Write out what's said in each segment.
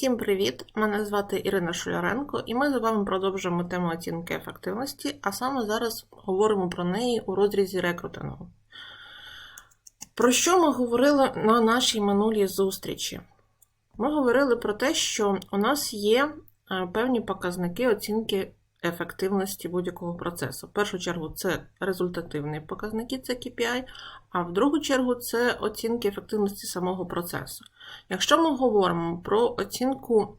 Всім привіт! Мене звати Ірина Шуляренко, і ми з вами продовжуємо тему оцінки ефективності, а саме зараз говоримо про неї у розрізі рекрутингу. Про що ми говорили на нашій минулій зустрічі? Ми говорили про те, що у нас є е, певні показники оцінки ефективності будь-якого процесу. В першу чергу, це результативні показники, це KPI, а в другу чергу це оцінки ефективності самого процесу. Якщо ми говоримо про оцінку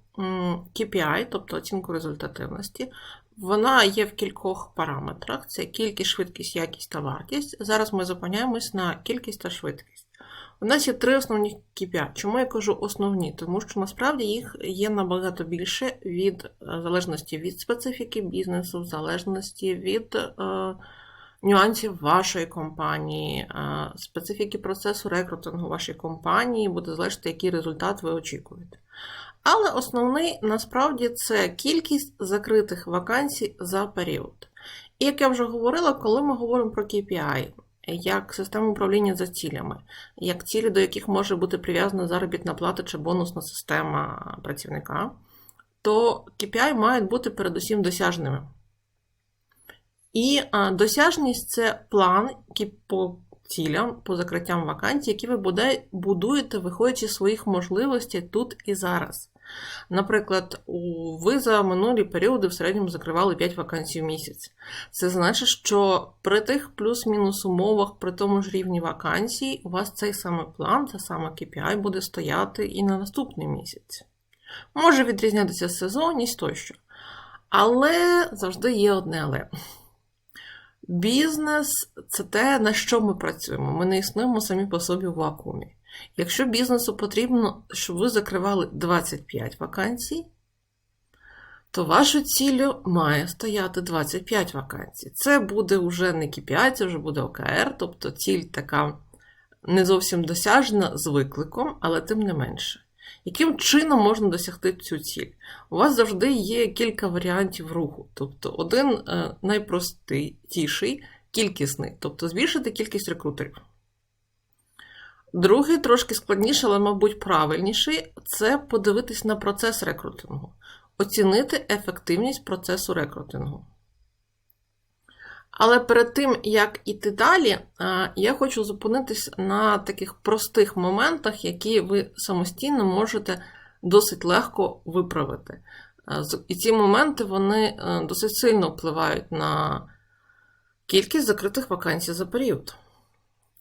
KPI, тобто оцінку результативності, вона є в кількох параметрах: це кількість, швидкість, якість та вартість. Зараз ми зупиняємось на кількість та швидкість. У нас є три основні KPI. Чому я кажу основні? Тому що насправді їх є набагато більше від е, залежності від специфіки бізнесу, в залежності від е, нюансів вашої компанії, е, специфіки процесу рекрутингу вашої компанії, буде залежати, який результат ви очікуєте. Але основний насправді це кількість закритих вакансій за період. І як я вже говорила, коли ми говоримо про KPI, як систему управління за цілями, як цілі, до яких може бути прив'язана заробітна плата чи бонусна система працівника, то KPI мають бути передусім досяжними. І досяжність це план по цілям, по закриттям вакансій, які ви будуєте, виходячи з своїх можливостей тут і зараз. Наприклад, ви за минулі періоди в середньому закривали 5 вакансій в місяць. Це значить, що при тих плюс-мінус умовах, при тому ж рівні вакансій, у вас цей самий план, та саме KPI буде стояти і на наступний місяць. Може відрізнятися сезонність тощо. Але завжди є одне але. Бізнес це те, на що ми працюємо. Ми не існуємо самі по собі в вакуумі. Якщо бізнесу потрібно, щоб ви закривали 25 вакансій, то вашою ціллю має стояти 25 вакансій. Це буде вже не KPI, це вже буде ОКР, тобто ціль така не зовсім досяжна з викликом, але тим не менше. Яким чином можна досягти цю ціль? У вас завжди є кілька варіантів руху. Тобто, один е, найпростіший, кількісний, тобто збільшити кількість рекрутерів. Другий трошки складніший, але, мабуть, правильніший це подивитись на процес рекрутингу, оцінити ефективність процесу рекрутингу. Але перед тим, як іти далі, я хочу зупинитись на таких простих моментах, які ви самостійно можете досить легко виправити. І ці моменти вони е, досить сильно впливають на кількість закритих вакансій за період.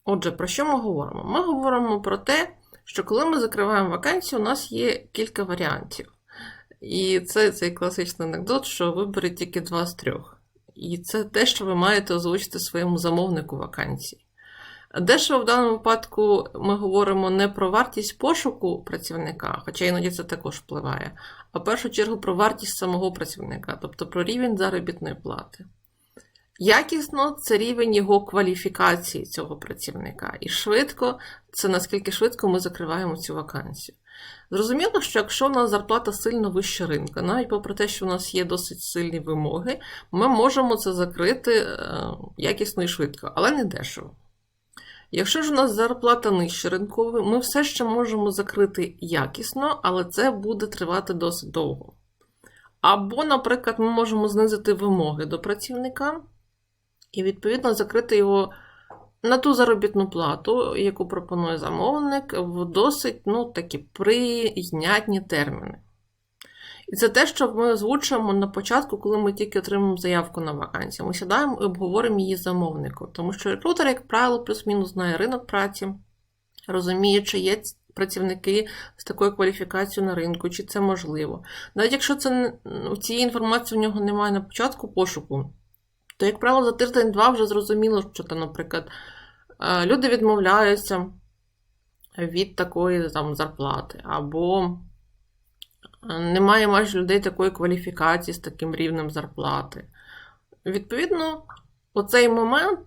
Отже, про що ми говоримо? Ми говоримо про те, що коли ми закриваємо вакансію, у нас є кілька варіантів. І це цей класичний анекдот, що виберіть тільки два з трьох. І це те, що ви маєте озвучити своєму замовнику вакансії. Дешево в даному випадку ми говоримо не про вартість пошуку працівника, хоча іноді це також впливає, а в першу чергу про вартість самого працівника, тобто про рівень заробітної плати. Якісно це рівень його кваліфікації цього працівника. І швидко це наскільки швидко ми закриваємо цю вакансію. Зрозуміло, що якщо у нас зарплата сильно вища ринка, навіть попри те, що у нас є досить сильні вимоги, ми можемо це закрити е, якісно і швидко, але не дешево. Якщо ж у нас зарплата нижче ринкової, ми все ще можемо закрити якісно, але це буде тривати досить довго. Або, наприклад, ми можемо знизити вимоги до працівника і, відповідно, закрити його на ту заробітну плату, яку пропонує замовник, в досить ну, такі прийнятні терміни. І це те, що ми озвучуємо на початку, коли ми тільки отримуємо заявку на вакансію. Ми сідаємо і обговоримо її замовнику. Тому що рекрутер, як правило, плюс-мінус знає ринок праці, розуміє, чи є працівники з такою кваліфікацією на ринку, чи це можливо. Навіть якщо це цієї інформації у нього немає на початку пошуку, то, як правило, за тиждень-два вже зрозуміло, що там, наприклад, е, люди відмовляються від такої там зарплати, або е, немає майже людей такої кваліфікації з таким рівнем зарплати. Відповідно, у цей момент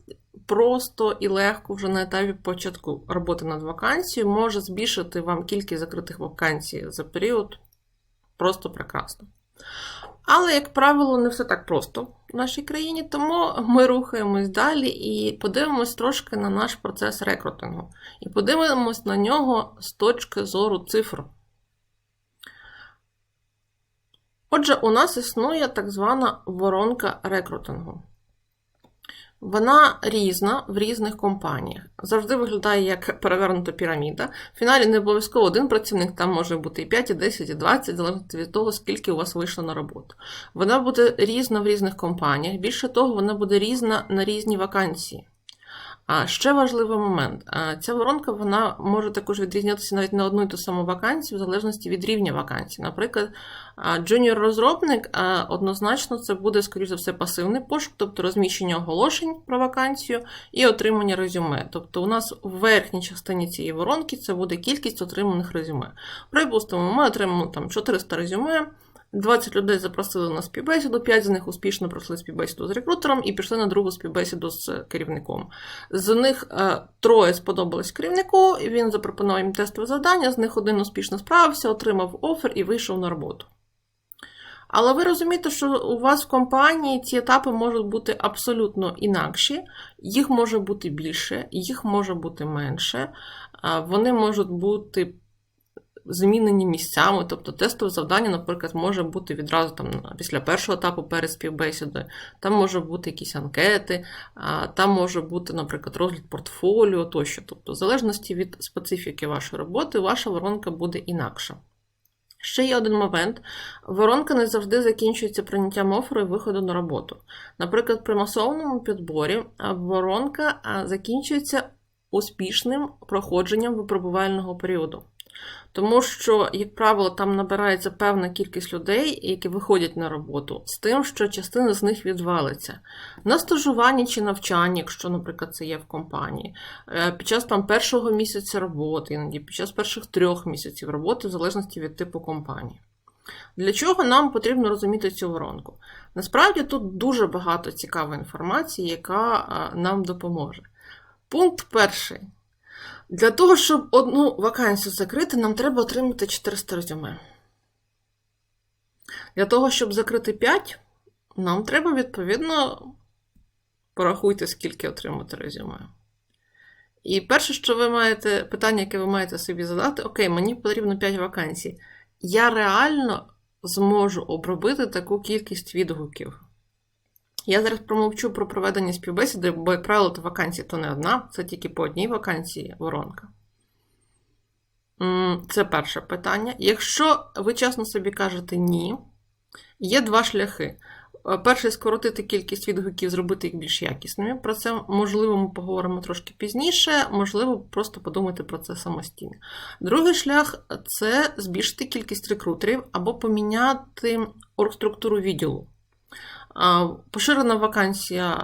просто і легко вже на етапі початку роботи над вакансією може збільшити вам кількість закритих вакансій за період просто прекрасно. Але, як правило, не все так просто в нашій країні, тому ми рухаємось далі і подивимось трошки на наш процес рекрутингу. І подивимось на нього з точки зору цифр. Отже, у нас існує так звана воронка рекрутингу. Вона різна в різних компаніях. Завжди виглядає як перевернута піраміда. В фіналі не обов'язково один працівник, там може бути і 5, і 10, і 20, залежно від того, скільки у вас вийшло на роботу. Вона буде різна в різних компаніях. Більше того, вона буде різна на різні вакансії. А ще важливий момент: ця воронка вона може також відрізнятися навіть на одну і ту саму вакансію, в залежності від рівня вакансії. Наприклад, джуніор-розробник однозначно це буде, скоріш за все, пасивний пошук, тобто розміщення оголошень про вакансію і отримання резюме. Тобто, у нас в верхній частині цієї воронки це буде кількість отриманих резюме. Припустимо, ми отримаємо там 400 резюме. 20 людей запросили на співбесіду, 5 з них успішно пройшли співбесіду з рекрутером і пішли на другу співбесіду з керівником. З них е, троє сподобались керівнику, і він запропонував їм тестове завдання, з них один успішно справився, отримав офер і вийшов на роботу. Але ви розумієте, що у вас в компанії ці етапи можуть бути абсолютно інакші, їх може бути більше, їх може бути менше, вони можуть бути змінені місцями, тобто тестове завдання, наприклад, може бути відразу там після першого етапу перед співбесідою, там може бути якісь анкети, там може бути, наприклад, розгляд портфоліо тощо. Тобто, в залежності від специфіки вашої роботи, ваша воронка буде інакша. Ще є один момент: воронка не завжди закінчується прийняттям оферу і виходу на роботу. Наприклад, при масовному підборі воронка закінчується успішним проходженням випробувального періоду. Тому що, як правило, там набирається певна кількість людей, які виходять на роботу, з тим, що частина з них відвалиться. На стажуванні чи навчанні, якщо, наприклад, це є в компанії, е, під час там першого місяця роботи, іноді під час перших трьох місяців роботи, в залежності від типу компанії. Для чого нам потрібно розуміти цю воронку? Насправді тут дуже багато цікавої інформації, яка е, нам допоможе. Пункт перший. Для того, щоб одну вакансію закрити, нам треба отримати 400 резюме. Для того, щоб закрити 5, нам треба, відповідно, порахуйте, скільки отримати резюме. І перше, що ви маєте, питання, яке ви маєте собі задати, окей, мені потрібно 5 вакансій. Я реально зможу обробити таку кількість відгуків. Я зараз промовчу про проведення співбесіди, бо, як правило, то вакансія то не одна, це тільки по одній вакансії воронка. Це перше питання. Якщо ви чесно собі кажете ні, є два шляхи. Е, перший скоротити кількість відгуків, зробити їх більш якісними. Про це, можливо, ми поговоримо трошки пізніше, можливо, просто подумати про це самостійно. Другий шлях це збільшити кількість рекрутерів або поміняти оргструктуру відділу. Поширена вакансія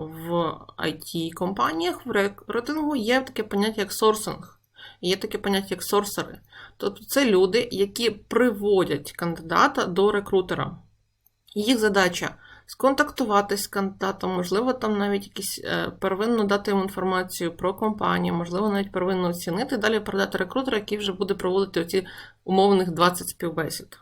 в IT-компаніях в рекрутингу є таке поняття, як сорсинг, є таке поняття, як сорсери. Тобто це люди, які приводять кандидата до рекрутера. Їх задача сконтактуватись з кандидатом, можливо, там навіть якісь е, первинно дати йому інформацію про компанію, можливо, навіть первинно оцінити, далі передати рекрутера, який вже буде проводити оці умовних 20 співбесід.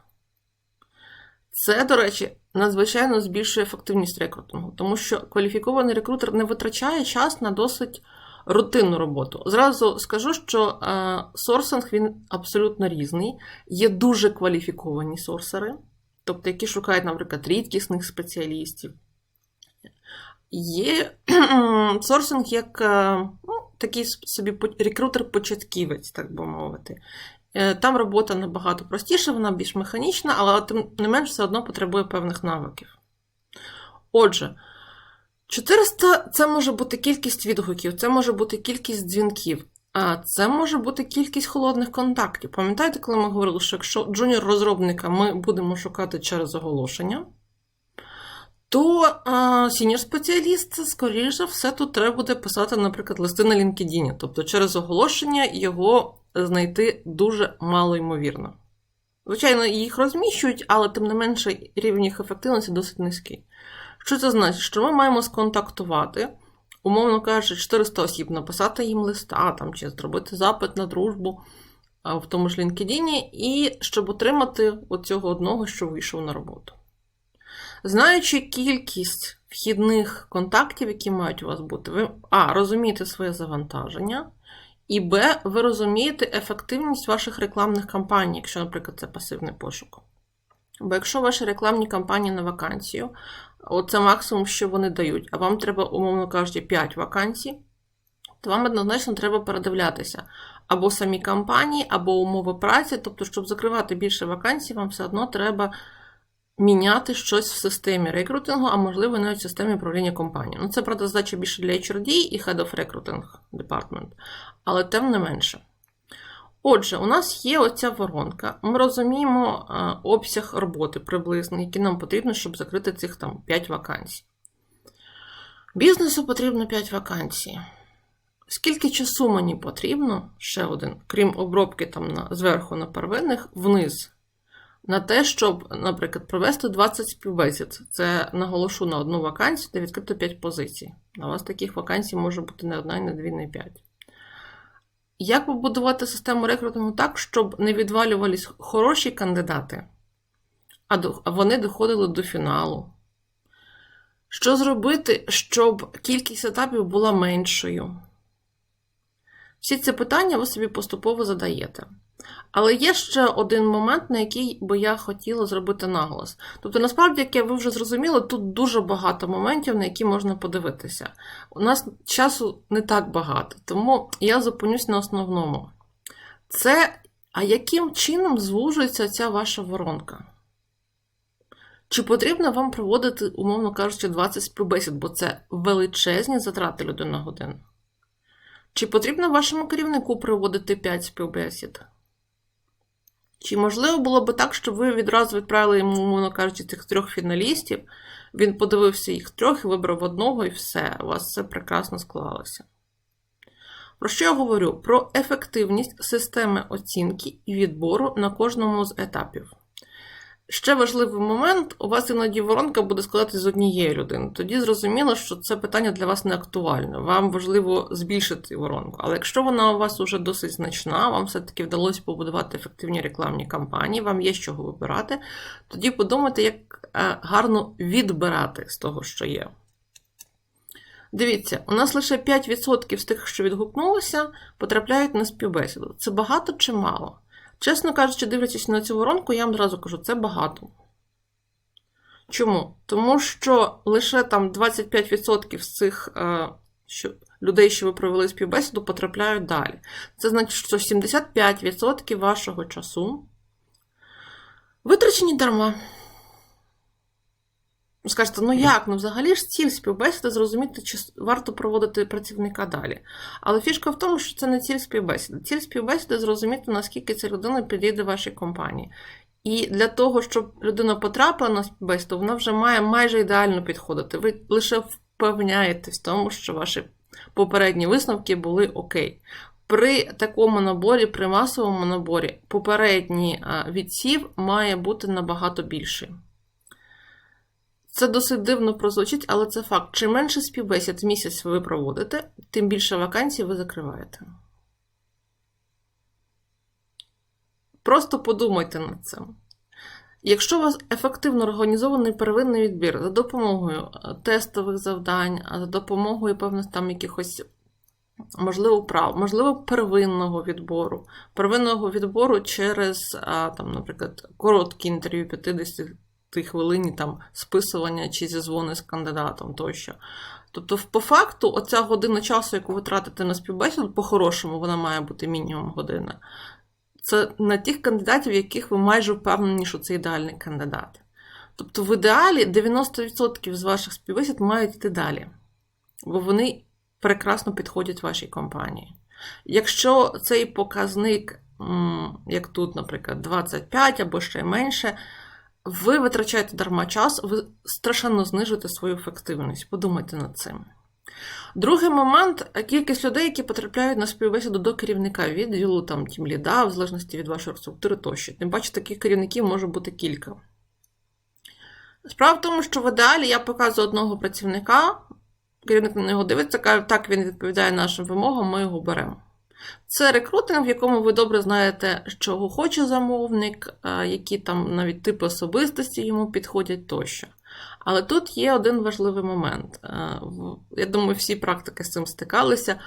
Це, до речі, надзвичайно збільшує ефективність рекрутингу, тому що кваліфікований рекрутер не витрачає час на досить рутинну роботу. Зразу скажу, що е, сорсинг він абсолютно різний. Є дуже кваліфіковані сорсери, тобто які шукають, наприклад, рідкісних спеціалістів. Є сорсинг як е, ну, такий собі рекрутер-початківець, так би мовити. Е, там робота набагато простіша, вона більш механічна, але тим не менш все одно потребує певних навиків. Отже, 400 це може бути кількість відгуків, це може бути кількість дзвінків, а це може бути кількість холодних контактів. Пам'ятаєте, коли ми говорили, що якщо джуніор-розробника ми будемо шукати через оголошення, то сінір-спеціаліст, скоріш за все, тут треба буде писати, наприклад, листи на LinkedIn. Тобто через оголошення його знайти дуже мало ймовірно. Звичайно, їх розміщують, але тим не менше рівень їх ефективності досить низький. Що це значить? Що ми маємо сконтактувати, умовно кажучи, 400 осіб, написати їм листа там, чи зробити запит на дружбу в тому ж LinkedIn, і щоб отримати оцього одного, що вийшов на роботу. Знаючи кількість вхідних контактів, які мають у вас бути, ви А, розумієте своє завантаження, і Б, ви розумієте ефективність ваших рекламних кампаній, якщо, наприклад, це пасивний пошук. Бо якщо ваші рекламні кампанії на вакансію, оце максимум, що вони дають, а вам треба, умовно кажучи, 5 вакансій, то вам однозначно треба передивлятися або самі кампанії, або умови праці. Тобто, щоб закривати більше вакансій, вам все одно треба міняти щось в системі рекрутингу, а можливо, навіть в системі управління компанією. Ну, це, правда, задача більше для HRD і Head of Recruiting Department, але тим не менше. Отже, у нас є оця воронка. Ми розуміємо а, обсяг роботи приблизно, який нам потрібно, щоб закрити цих там 5 вакансій. Бізнесу потрібно 5 вакансій. Скільки часу мені потрібно, ще один, крім обробки там на, зверху на первинних, вниз, на те, щоб, наприклад, провести 20 співбесід. Це наголошу на одну вакансію, де відкрито 5 позицій. У вас таких вакансій може бути не одна, не дві, не п'ять. Як побудувати систему рекрутингу так, щоб не відвалювались хороші кандидати, а вони доходили до фіналу? Що зробити, щоб кількість етапів була меншою? Всі ці питання ви собі поступово задаєте. Але є ще один момент, на який би я хотіла зробити наголос. Тобто, насправді, як ви вже зрозуміли, тут дуже багато моментів, на які можна подивитися. У нас часу не так багато, тому я зупинюсь на основному. Це, а яким чином звужується ця ваша воронка? Чи потрібно вам проводити, умовно кажучи, 20 співбесід, бо це величезні затрати людини на годину? Чи потрібно вашому керівнику проводити 5 співбесід? Чи можливо було б так, щоб ви відразу відправили йому, умовно кажучи, цих трьох фіналістів, він подивився їх трьох і вибрав одного, і все, у вас все прекрасно склалося. Про що я говорю? Про ефективність системи оцінки і відбору на кожному з етапів. Ще важливий момент, у вас іноді воронка буде складатися з однієї людини. Тоді зрозуміло, що це питання для вас не актуальне. Вам важливо збільшити воронку. Але якщо вона у вас вже досить значна, вам все-таки вдалося побудувати ефективні рекламні кампанії, вам є з чого вибирати, тоді подумайте, як е, гарно відбирати з того, що є. Дивіться, у нас лише 5% з тих, що відгукнулося, потрапляють на співбесіду. Це багато чи мало? Чесно кажучи, дивлячись на цю воронку, я вам одразу кажу, це багато. Чому? Тому що лише там 25% з цих е, що, людей, що ви провели співбесіду, потрапляють далі. Це значить, що 75% вашого часу витрачені дарма. Скажете, ну як? Ну взагалі ж ціль співбесіди зрозуміти, чи варто проводити працівника далі. Але фішка в тому, що це не ціль співбесіди. Ціль співбесіди зрозуміти, наскільки ця людина підійде вашій компанії. І для того, щоб людина потрапила на співбесіду, вона вже має майже ідеально підходити. Ви лише впевняєтесь в тому, що ваші попередні висновки були окей. При такому наборі, при масовому наборі, попередній відсів має бути набагато більший. Це досить дивно прозвучить, але це факт. Чим менше співбесід в місяць ви проводите, тим більше вакансій ви закриваєте. Просто подумайте над цим. Якщо у вас ефективно організований первинний відбір за допомогою е, тестових завдань, за допомогою певних там якихось, можливо, прав, можливо, первинного відбору, первинного відбору через, там, наприклад, короткі інтерв'ю 50 хвилині там списування чи зізвони з кандидатом тощо. Тобто, по факту, оця година часу, яку ви тратите на співбесіду, по-хорошому, вона має бути мінімум година. Це на тих кандидатів, яких ви майже впевнені, що це ідеальний кандидат. Тобто, в ідеалі 90% з ваших співбесід мають йти далі, бо вони прекрасно підходять вашій компанії. Якщо цей показник, як тут, наприклад, 25 або ще менше, ви витрачаєте дарма час, ви страшенно знижуєте свою ефективність. Подумайте над цим. Другий момент кількість людей, які потрапляють на співбесіду до керівника відділу, там тім ліда, в залежності від вашої структури тощо. Тим паче, таких керівників може бути кілька. Справа в тому, що в ідеалі я показую одного працівника, керівник на нього дивиться, каже, так він відповідає нашим вимогам, ми його беремо. Це рекрутинг, в якому ви добре знаєте, чого хоче замовник, які там навіть типи особистості йому підходять тощо. Але тут є один важливий момент. Я думаю, всі практики з цим стикалися.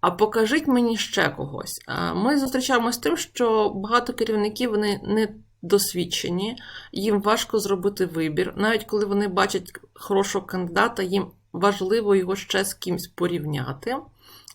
А покажіть мені ще когось. Ми зустрічаємося з тим, що багато керівників вони не досвідчені, їм важко зробити вибір. Навіть коли вони бачать хорошого кандидата, їм важливо його ще з кимось порівняти.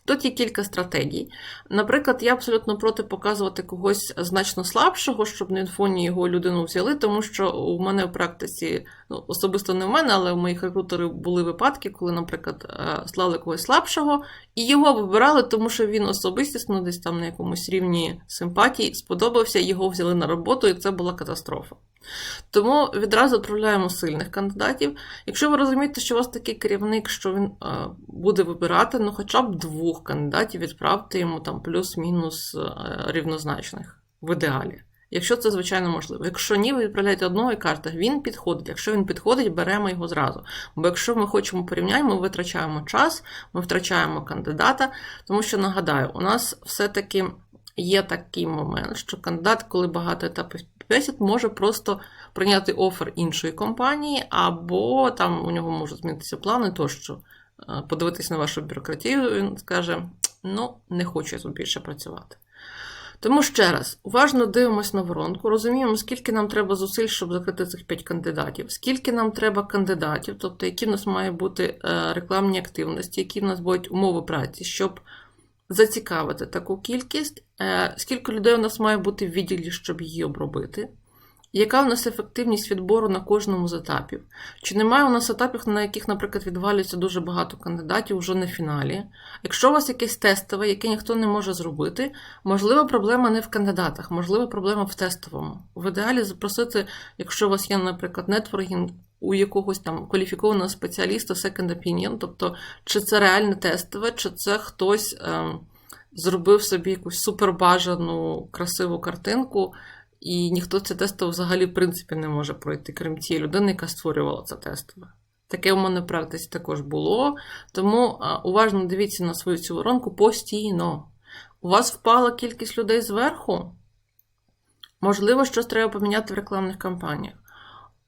Тут є кілька стратегій. Наприклад, я абсолютно проти показувати когось значно слабшого, щоб на інфоні його людину взяли, тому що у мене в практиці, ну особисто не в мене, але у моїх рекрутерів були випадки, коли, наприклад, е, слали когось слабшого, і його вибирали, тому що він особистісно десь там на якомусь рівні симпатії сподобався, його взяли на роботу, і це була катастрофа. Тому відразу відправляємо сильних кандидатів. Якщо ви розумієте, що у вас такий керівник, що він е, буде вибирати, ну хоча б двох кандидатів відправте йому там плюс-мінус е, рівнозначних в ідеалі. Якщо це, звичайно, можливо. Якщо ні, ви відправляєте одного і кажете, він підходить. Якщо він підходить, беремо його зразу. Бо якщо ми хочемо порівняти, ми витрачаємо час, ми втрачаємо кандидата, тому що нагадаю, у нас все-таки є такий момент, що кандидат, коли багато етапів співбесід, може просто прийняти офер іншої компанії, або там у нього можуть змінитися плани, тощо е, подивитись на вашу бюрократію, він скаже: ну, не хочу я тут більше працювати. Тому ще раз, уважно дивимось на воронку, розуміємо, скільки нам треба зусиль, щоб закрити цих 5 кандидатів, скільки нам треба кандидатів, тобто які в нас мають бути е, рекламні активності, які в нас будуть умови праці, щоб зацікавити таку кількість, е, скільки людей у нас має бути в відділі, щоб її обробити. Яка у нас ефективність відбору на кожному з етапів? Чи немає у нас етапів, на яких, наприклад, відвалюється дуже багато кандидатів вже на фіналі? Якщо у вас якесь тестове, яке ніхто не може зробити, можливо, проблема не в кандидатах, можливо, проблема в тестовому. В ідеалі запросити, якщо у вас є, наприклад, нетворкінг у якогось там кваліфікованого спеціаліста second opinion, тобто, чи це реальне тестове, чи це хтось ем, зробив собі якусь супербажану красиву картинку. І ніхто це тестове взагалі, в принципі, не може пройти, крім тієї людини, яка створювала це тестове. Таке у мене в практиці також було. Тому уважно дивіться на свою цю воронку постійно. У вас впала кількість людей зверху? Можливо, щось треба поміняти в рекламних кампаніях.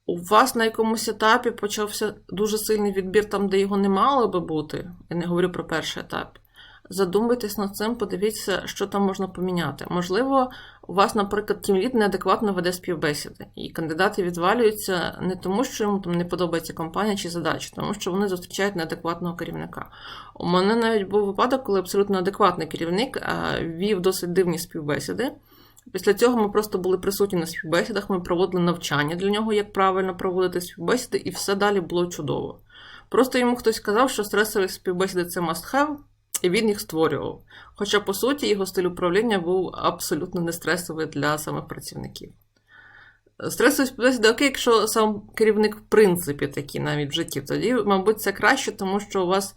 У вас на якомусь етапі почався дуже сильний відбір там, де його не мало би бути. Я не говорю про перший етап задумайтесь над цим, подивіться, що там можна поміняти. Можливо, у вас, наприклад, тімлід неадекватно веде співбесіди, і кандидати відвалюються не тому, що йому там не подобається компанія чи задача, тому що вони зустрічають неадекватного керівника. У мене навіть був випадок, коли абсолютно адекватний керівник вів досить дивні співбесіди. Після цього ми просто були присутні на співбесідах, ми проводили навчання для нього, як правильно проводити співбесіди, і все далі було чудово. Просто йому хтось сказав, що стресові співбесіди це must have, і він їх створював. Хоча, по суті, його стиль управління був абсолютно не стресовий для самих працівників. Стресові співбесіди окей, якщо сам керівник, в принципі, такий навіть в житті, тоді, мабуть, це краще, тому що у вас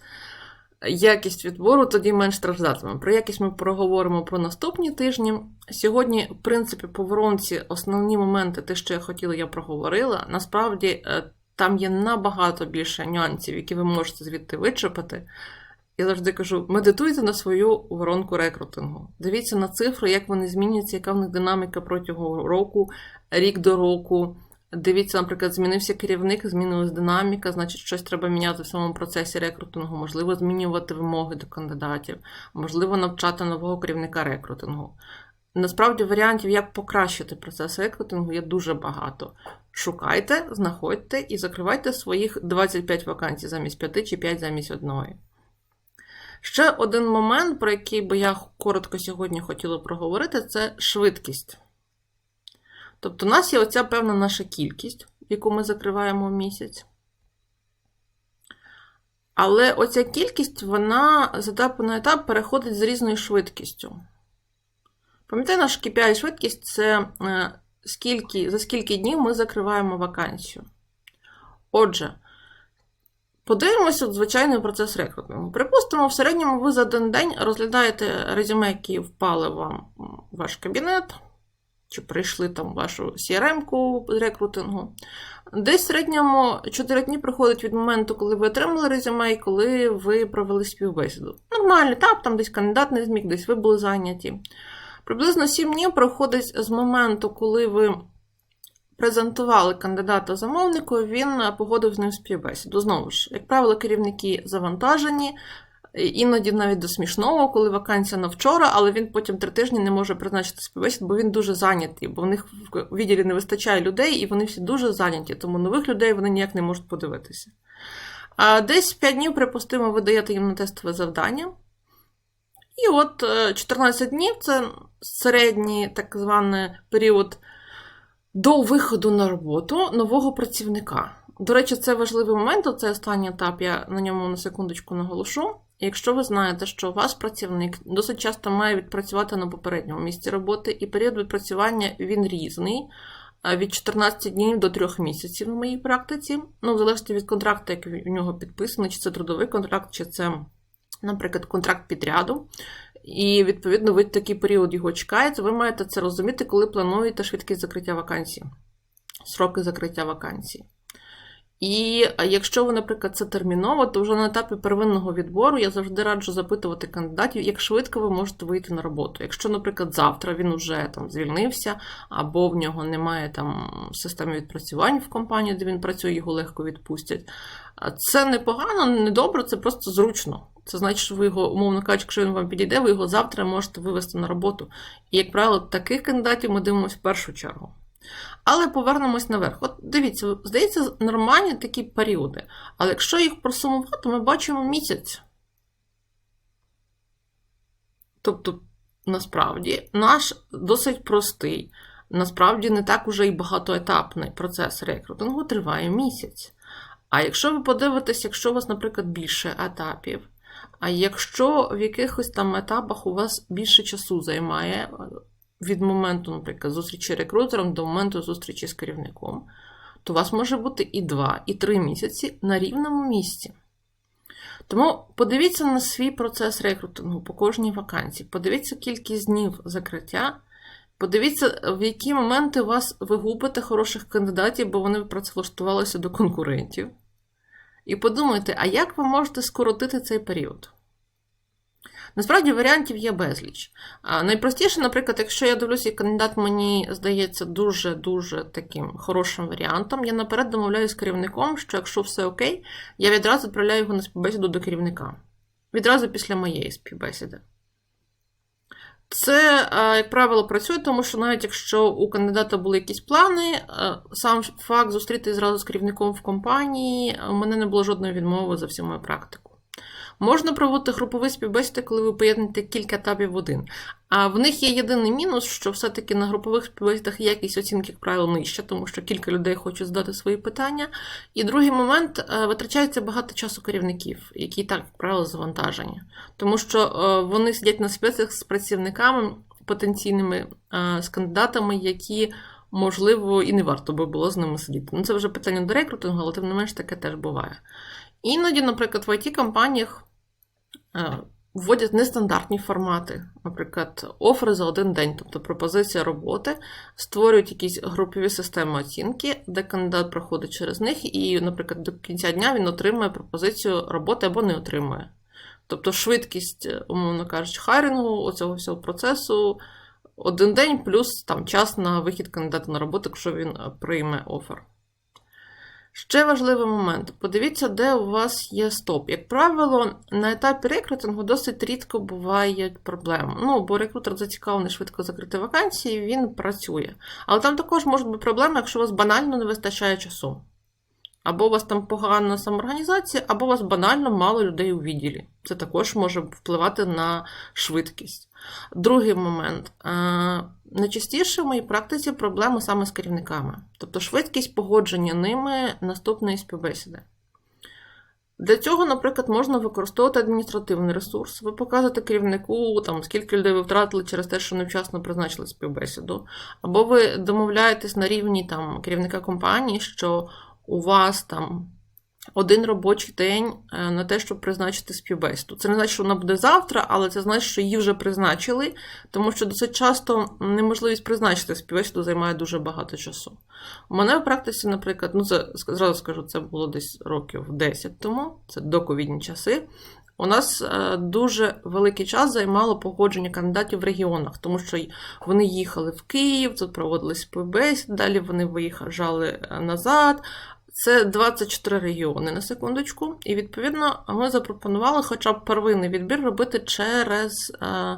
якість відбору тоді менш страждатиме. Про якість ми проговоримо про наступні тижні. Сьогодні, в принципі, по воронці основні моменти, те, що я хотіла, я проговорила. Насправді, е, там є набагато більше нюансів, які ви можете звідти вичерпати. Я завжди кажу: медитуйте на свою воронку рекрутингу. Дивіться на цифри, як вони змінюються, яка в них динаміка протягом року, рік до року. Дивіться, наприклад, змінився керівник, змінилась динаміка, значить, щось треба міняти в самому процесі рекрутингу, можливо, змінювати вимоги до кандидатів, можливо, навчати нового керівника рекрутингу. Насправді, варіантів, як покращити процес рекрутингу, є дуже багато. Шукайте, знаходьте і закривайте своїх 25 вакансій замість 5 чи 5 замість одної. Ще один момент, про який би я коротко сьогодні хотіла проговорити, це швидкість. Тобто, у нас є оця певна наша кількість, яку ми закриваємо в місяць. Але оця кількість, вона з етапу на етап переходить з різною швидкістю. Пам'ятаєте, наш KPI швидкість це е, скільки, за скільки днів ми закриваємо вакансію. Отже, Подивимося звичайний процес рекрутингу. Припустимо, в середньому ви за один день розглядаєте резюме, які впали вам в ваш кабінет, чи прийшли там вашу CRM-ку рекрутингу. Десь в середньому 4 дні проходить від моменту, коли ви отримали резюме і коли ви провели співбесіду. Нормальний етап, там десь кандидат не зміг, десь ви були зайняті. Приблизно 7 днів проходить з моменту, коли ви презентували кандидата замовнику, він погодив з ним співбесіду. Знову ж, як правило, керівники завантажені, іноді навіть до смішного, коли вакансія на вчора, але він потім три тижні не може призначити співбесід, бо він дуже зайнятий, бо в них в відділі не вистачає людей, і вони всі дуже зайняті, тому нових людей вони ніяк не можуть подивитися. А десь 5 днів, припустимо, ви даєте їм на тестове завдання. І от 14 днів це середній так званий період до виходу на роботу нового працівника. До речі, це важливий момент, це останній етап, я на ньому на секундочку наголошу. Якщо ви знаєте, що у вас працівник досить часто має відпрацювати на попередньому місці роботи, і період відпрацювання він різний, від 14 днів до 3 місяців в моїй практиці, ну, в залежності від контракту, який у нього підписаний, чи це трудовий контракт, чи це, наприклад, контракт підряду. І, відповідно, ви такий період його чекаєте, ви маєте це розуміти, коли плануєте швидкість закриття вакансії, сроки закриття вакансії. І якщо ви, наприклад, це терміново, то вже на етапі первинного відбору я завжди раджу запитувати кандидатів, як швидко ви можете вийти на роботу. Якщо, наприклад, завтра він вже там звільнився, або в нього немає там системи відпрацювань в компанії, де він працює, його легко відпустять. Це не погано, не добре, це просто зручно. Це значить, що ви його, умовно кажучи, якщо він вам підійде, ви його завтра можете вивести на роботу. І, як правило, таких кандидатів ми дивимося в першу чергу. Але повернемось наверх. От дивіться, здається, нормальні такі періоди. Але якщо їх просумувати, ми бачимо місяць. Тобто, насправді, наш досить простий, насправді не так уже і багатоетапний процес рекрутингу триває місяць. А якщо ви подивитесь, якщо у вас, наприклад, більше етапів, а якщо в якихось там етапах у вас більше часу займає від моменту, наприклад, зустрічі рекрутером до моменту зустрічі з керівником, то у вас може бути і 2, і 3 місяці на рівному місці. Тому подивіться на свій процес рекрутингу по кожній вакансії, подивіться кількість днів закриття, подивіться, в які моменти у вас ви губите хороших кандидатів, бо вони працевлаштувалися до конкурентів. І подумайте, а як ви можете скоротити цей період? Насправді варіантів є безліч. Найпростіше, наприклад, якщо я дивлюся, кандидат мені здається дуже-дуже таким хорошим варіантом, я наперед домовляюся з керівником, що якщо все окей, я відразу відправляю його на співбесіду до керівника. Відразу після моєї співбесіди. Це, як правило, працює, тому що навіть якщо у кандидата були якісь плани, сам факт зустріти зразу з керівником в компанії, у мене не було жодної відмови за всю мою практику. Можна проводити групові співбесіди, коли ви поєднуєте кілька етапів в один. А в них є єдиний мінус, що все-таки на групових співбесідах якість оцінки, як правило, нижча, тому що кілька людей хочуть задати свої питання. І другий момент е, витрачається багато часу керівників, які так, як правило, завантажені. Тому що е, вони сидять на спецах з працівниками потенційними, е, з кандидатами, які. Можливо, і не варто би було з ними сидіти. Ну, це вже питання до рекрутингу, але тим не менш таке теж буває. Іноді, наприклад, в it компаніях вводять нестандартні формати, наприклад, офери за один день, тобто пропозиція роботи, створюють якісь групові системи оцінки, де кандидат проходить через них, і, наприклад, до кінця дня він отримує пропозицію роботи або не отримує. Тобто швидкість, умовно кажучи, хайрингу оцього всього процесу один день плюс там час на вихід кандидата на роботу, якщо він е, прийме офер. Ще важливий момент: подивіться, де у вас є стоп. Як правило, на етапі рекрутингу досить рідко бувають проблеми. Ну, бо рекрутер зацікавлений швидко закрити вакансії, він працює. Але там також можуть бути проблеми, якщо у вас банально не вистачає часу. Або у вас там погана самоорганізація, або у вас банально мало людей у відділі. Це також може впливати на швидкість. Другий момент. Найчастіше в моїй практиці проблеми саме з керівниками, тобто швидкість погодження ними наступної співбесіди. Для цього, наприклад, можна використовувати адміністративний ресурс. Ви показуєте керівнику, там, скільки людей ви втратили через те, що невчасно призначили співбесіду. Або ви домовляєтесь на рівні там, керівника компанії, що у вас там один робочий день е, на те, щоб призначити співбесіду. Це не значить, що вона буде завтра, але це значить, що її вже призначили, тому що досить часто неможливість призначити співбесіду займає дуже багато часу. У мене в практиці, наприклад, ну це зразу скажу, це було десь років 10 тому, це доковідні часи. У нас е, дуже великий час займало погодження кандидатів в регіонах, тому що вони їхали в Київ, тут проводились співбесід, далі вони виїжджали е, назад, Це 24 регіони на секундочку. І відповідно ми запропонували хоча б первинний відбір робити через е,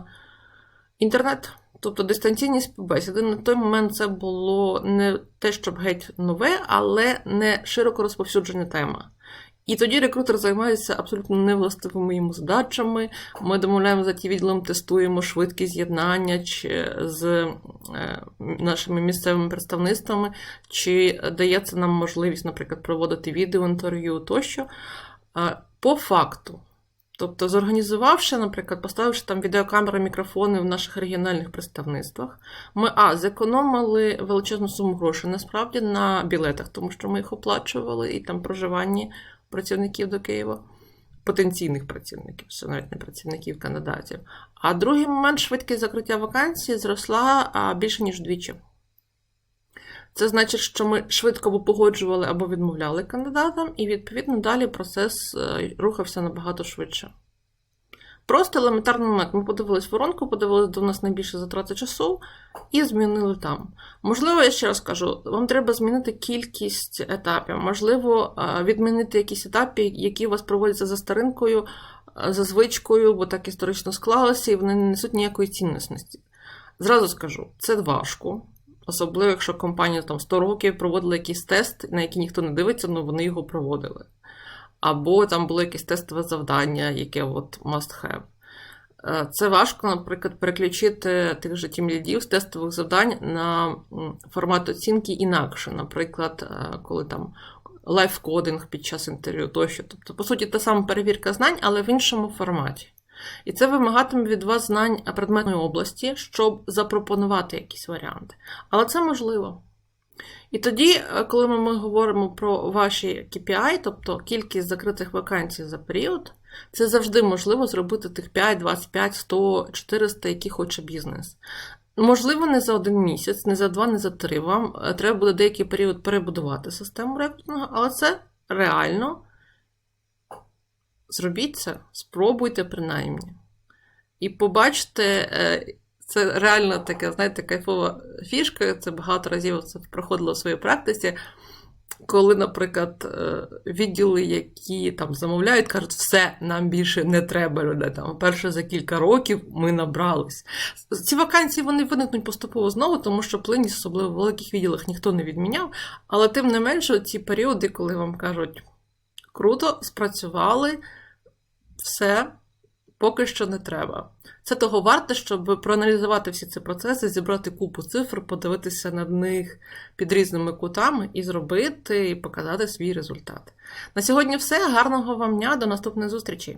інтернет. Тобто дистанційні співбесіди. На той момент це було не те, щоб геть нове, але не широко розповсюджена тема. І тоді рекрутер займається абсолютно невластивими йому задачами. Ми домовляємо за ті відділом, тестуємо швидкість з'єднання чи з е, нашими місцевими представництвами, чи дається нам можливість, наприклад, проводити відеоінтерв'ю тощо. По факту. Тобто, зорганізувавши, наприклад, поставивши там відеокамери, мікрофони в наших регіональних представництвах, ми а, зекономили величезну суму грошей насправді на білетах, тому що ми їх оплачували і там проживанні працівників до Києва, потенційних працівників, що навіть не працівників кандидатів. А другий момент швидкість закриття вакансії зросла більше, ніж вдвічі. Це значить, що ми швидко або погоджували або відмовляли кандидатам, і, відповідно, далі процес е, рухався набагато швидше. Просто елементарний момент. Ми подивились воронку, подивилися, де в нас найбільше затрати часу, і змінили там. Можливо, я ще раз кажу, вам треба змінити кількість етапів, можливо, е, відмінити якісь етапи, які у вас проводяться за старинкою, е, за звичкою, бо так історично склалося, і вони не несуть ніякої цінності. Зразу скажу, це важко. Особливо, якщо компанія там 100 років проводила якийсь тест, на який ніхто не дивиться, але вони його проводили. Або там було якесь тестове завдання, яке от must have. Е, Це важко, наприклад, переключити тих же тімлідів з тестових завдань на формат оцінки інакше. Наприклад, е, коли там лайфкодинг під час інтерв'ю тощо. Тобто, по суті, та сама перевірка знань, але в іншому форматі. І це вимагатиме від вас знань предметної області, щоб запропонувати якісь варіанти. Але це можливо. І тоді, е, коли ми говоримо про ваші KPI, тобто кількість закритих вакансій за період, це завжди можливо зробити тих 5, 25, 100, 400, які хоче бізнес. Можливо, не за один місяць, не за два, не за три. Вам е, треба буде деякий період перебудувати систему рекрутингу, але це реально. Зробіть це, спробуйте принаймні. І побачите, е, це реально така, знаєте, кайфова фішка. Це багато разів це проходило в своїй практиці. Коли, наприклад, е, відділи, які там замовляють, кажуть, все, нам більше не треба людей. Там перше за кілька років ми набрались. Ці вакансії вони виникнуть поступово знову, тому що плинність, особливо в великих відділах, ніхто не відміняв. Але тим не менше, ці періоди, коли вам кажуть, круто, спрацювали, все. Поки що не треба. Це того варте, щоб проаналізувати всі ці процеси, зібрати купу цифр, подивитися на них під різними кутами і зробити, і показати свій результат. На сьогодні все. Гарного вам дня, до наступної зустрічі!